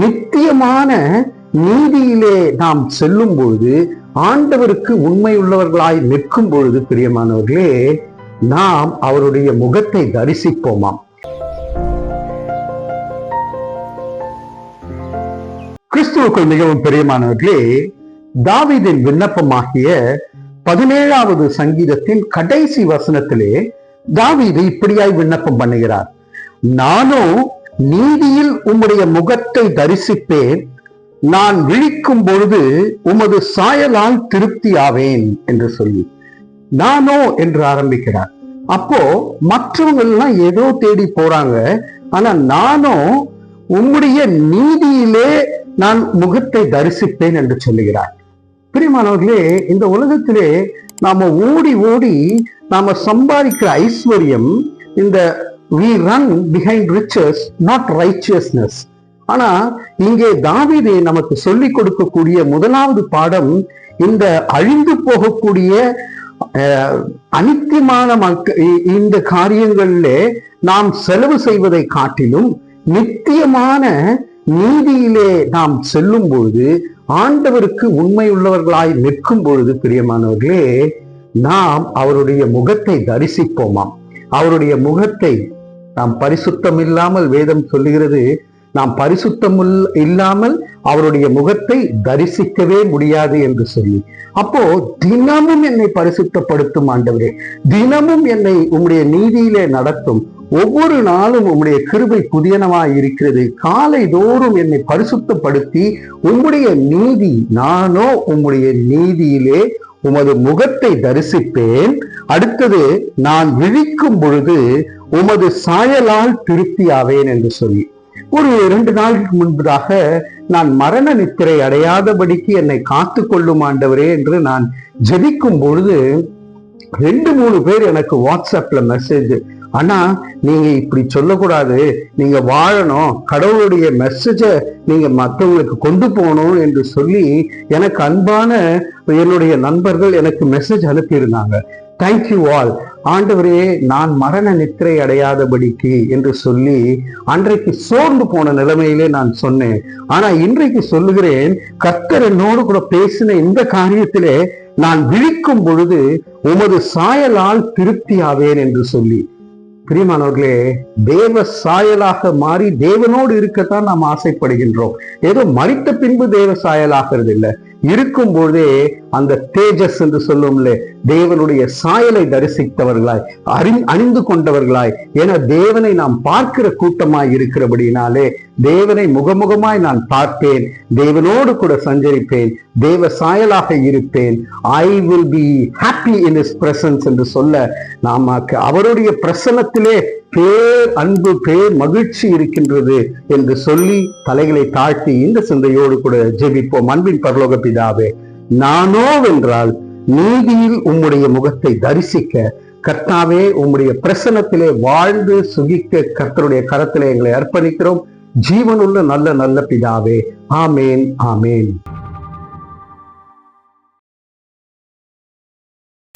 நித்தியமான நீதியிலே நாம் செல்லும் பொழுது ஆண்டவருக்கு உண்மையுள்ளவர்களாய் நிற்கும் பொழுது பிரியமானவர்களே நாம் அவருடைய முகத்தை தரிசிப்போமாம். கிறிஸ்துவுக்குள் மிகவும் பிரியமானவர்களே தாவிதின் விண்ணப்பமாகிய பதினேழாவது சங்கீதத்தின் கடைசி வசனத்திலே தாவிது இப்படியாய் விண்ணப்பம் பண்ணுகிறார். நானும் நீதியில் உம்முடைய முகத்தை தரிசிப்பேன். நான் விழிக்கும் பொழுது உமது சாயலால் திருப்தியாவேன் என்று சொல்லி. நானோ என்று ஆரம்பிக்கிறார். அப்போ மற்றவங்க எல்லாம் ஏதோ தேடி போறாங்க. ஆனா நானும் உம்முடைய நீதியிலே நான் முகத்தை தரிசிப்பேன் என்று சொல்லுகிறார். பிரியமானவர்களே இந்த உலகத்திலே நாம ஓடி ஓடி நாம சம்பாதிக்கிற ஐஸ்வர்யம் இந்த we run behind riches not righteousness ஆனா இங்கே தாவிதே நமக்கு சொல்லிக் கொடுக்கக்கூடிய முதலாவது பாடம் இந்த அழிந்து போகக்கூடிய அனித்தியமான மக்க இந்த காரியங்களிலே நாம் செலவு செய்வதை காட்டிலும் நித்தியமான நீதியிலே நாம் செல்லும் பொழுது ஆண்டவருக்கு உண்மை உள்ளவர்களாய் நிற்கும் பொழுது பிரியமானவர்களே நாம் அவருடைய முகத்தை தரிசிப்போமாம். அவருடைய முகத்தை நாம் பரிசுத்தம் இல்லாமல் வேதம் சொல்லுகிறது. நாம் பரிசுத்தம் இல்லாமல் அவருடைய முகத்தை தரிசிக்கவே முடியாது என்று சொல்லி. அப்போ தினமும் என்னை பரிசுத்தப்படுத்தும் ஆண்டவரே. தினமும் என்னை உம்முடைய நீதியிலே நடத்தும். ஒவ்வொரு நாளும் உம்முடைய கிருபை புதியனமாய் இருக்கிறது. காலை தோறும் என்னை பரிசுத்தப்படுத்தி உம்முடைய நீதி நானோ உம்முடைய நீதியிலே உமது முகத்தை தரிசிப்பேன். அடுத்தது நான் விழிக்கும் பொழுது உமது சாயலால் திருப்தி ஆவேன் என்று சொல்லி. ஒரு இரண்டு நாளுக்கு முன்பதாக நான் மரண நித்திரை அடையாதபடிக்கு என்னை காத்து கொள்ளும் ஆண்டவரே என்று நான் ஜெபிக்கும் பொழுது ரெண்டு மூணு பேர் எனக்கு வாட்ஸ்அப்ல மெசேஜ் ஆனா நீங்க இப்படி சொல்லக்கூடாது. நீங்க வாழணும். கடவுளுடைய மெசேஜை நீங்க மற்றவங்களுக்கு கொண்டு போகணும் என்று சொல்லி எனக்கு அன்பான என்னுடைய நண்பர்கள் எனக்கு மெசேஜ் அனுப்பியிருந்தாங்க. தேங்க்யூ ஆல் ஆண்டவரே நான் மரண நித்திரை அடையாதபடிக்கு என்று சொல்லி அன்றைக்கு சோர்ந்து போன நிலைமையிலே நான் சொன்னேன். ஆனா இன்றைக்கு சொல்லுகிறேன் கத்தர் என்னோடு கூட பேசின இந்த காரியத்திலே நான் விழிக்கும் பொழுது உமது சாயலால் திருப்தியாவேன் என்று சொல்லி. பிரியமானவர்களே தேவ சாயலாக மாறி தேவனோடு இருக்கத்தான் நாம் ஆசைப்படுகின்றோம். ஏதோ மறித்த பின்பு தேவ சாயலாகிறது இல்லை இருக்கும் பொழுதே அந்த தேஜஸ் என்று சொல்லும்ல தேவனுடைய சாயலை தரிசித்தவர்களாய் அறி அணிந்து கொண்டவர்களாய் என தேவனை நாம் பார்க்கிற கூட்டமாய் இருக்கிறபடினாலே தேவனை முகமுகமாய் நான் பார்ப்பேன் தேவனோடு கூட சஞ்சரிப்பேன் தேவ சாயலாக இருப்பேன் I will be happy in his presence என்று சொல்ல நமக்கு அவருடைய பிரசனத்திலே பேர் அன்பு பேர் மகிழ்ச்சி இருக்கின்றது என்று சொல்லி தலைகளை தாழ்த்தி இந்த சிந்தையோடு கூட ஜெபிப்போம். அன்பின் பரலோக பிதாவே நானோ வென்றால் நீதியில் உம்முடைய முகத்தை தரிசிக்க கர்த்தாவே உம்முடைய பிரசனத்திலே வாழ்ந்து சுகிக்க கர்த்தருடைய கரத்திலே எங்களை அர்ப்பணிக்கிறோம். ஜீவனுள்ள நல்ல நல்ல பிதாவே. ஆமேன் ஆமேன்.